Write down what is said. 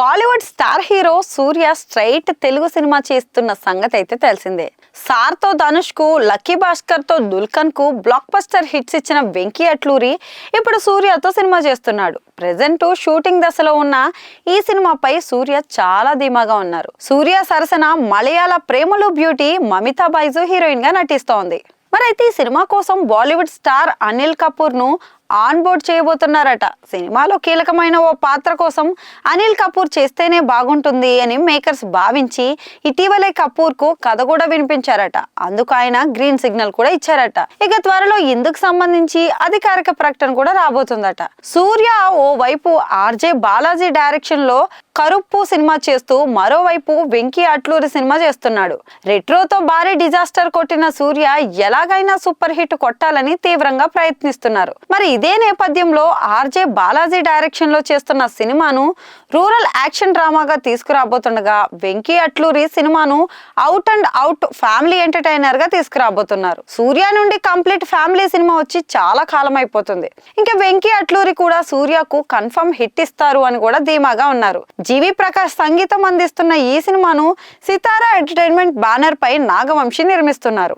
Kollywood star hero Suriya straight Telugu cinema చేస్తున్న సంగతి అయితే తెలిసిందే. సార్తో ధనుష్కు లక్కీ భాస్కర్తో దుల్కన్కు బ్లాక్ బస్టర్ హిట్స్ ఇచ్చిన వెంకీ అట్లూరి ఇప్పుడు సూర్యతో సినిమా చేస్తున్నాడు. ప్రెసెంట్ షూటింగ్ దశలో ఉన్న ఈ సినిమాపై సూర్య చాలా ధీమాగా ఉన్నారు. సూర్య సరసన మలయాళ ప్రేమలు బ్యూటీ మమితా బైజు హీరోయిన్గా నటిస్తోంది. మరి అయితే ఈ సినిమా కోసం బాలీవుడ్ స్టార్ అనిల్ కపూర్ను ఆన్ బోర్డ్ చేయబోతున్నారట. సినిమాలో కీలకమైన ఓ పాత్ర కోసం అనిల్ కపూర్ చేస్తేనే బాగుంటుంది అని మేకర్స్ భావించి ఇటీవలే కపూర్కు కథ కూడా వినిపించారట. అందుకు ఆయన గ్రీన్ సిగ్నల్ కూడా ఇచ్చారట. ఇక త్వరలో ఇందుకు సంబంధించి అధికారిక ప్రకటన కూడా రాబోతుందట. సూర్య ఓ వైపు ఆర్జే బాలాజీ డైరెక్షన్లో కరుప్పు సినిమా చేస్తూ మరోవైపు వెంకీ అట్లూరి సినిమా చేస్తున్నాడు. రెట్రోతో భారీ డిజాస్టర్ కొట్టిన సూర్య ఎలాగైనా సూపర్ హిట్ కొట్టాలని తీవ్రంగా ప్రయత్నిస్తున్నారు. మరి ఇదే నేపథ్యంలో ఆర్జే బాలాజీ డైరెక్షన్లో చేస్తున్న సినిమాను రూరల్ యాక్షన్ డ్రామాగా తీసుకురాబోతుండగా వెంకీ అట్లూరి సినిమాను అవుట్ అండ్ అవుట్ ఫ్యామిలీ ఎంటర్టైనర్గా తీసుకురాబోతున్నారు. సూర్య నుండి కంప్లీట్ ఫ్యామిలీ సినిమా వచ్చి చాలా కాలం అయిపోతుంది ఇంకా వెంకీ అట్లూరి కూడా సూర్యకు కన్ఫర్మ్ హిట్ ఇస్తారు అని కూడా ధీమాగా ఉన్నారు. జీవి ప్రకాష్ సంగీతం అందిస్తున్న ఈ సినిమాను సితారా ఎంటర్టైన్మెంట్ బ్యానర్ పై నాగవంశి నిర్మిస్తున్నారు.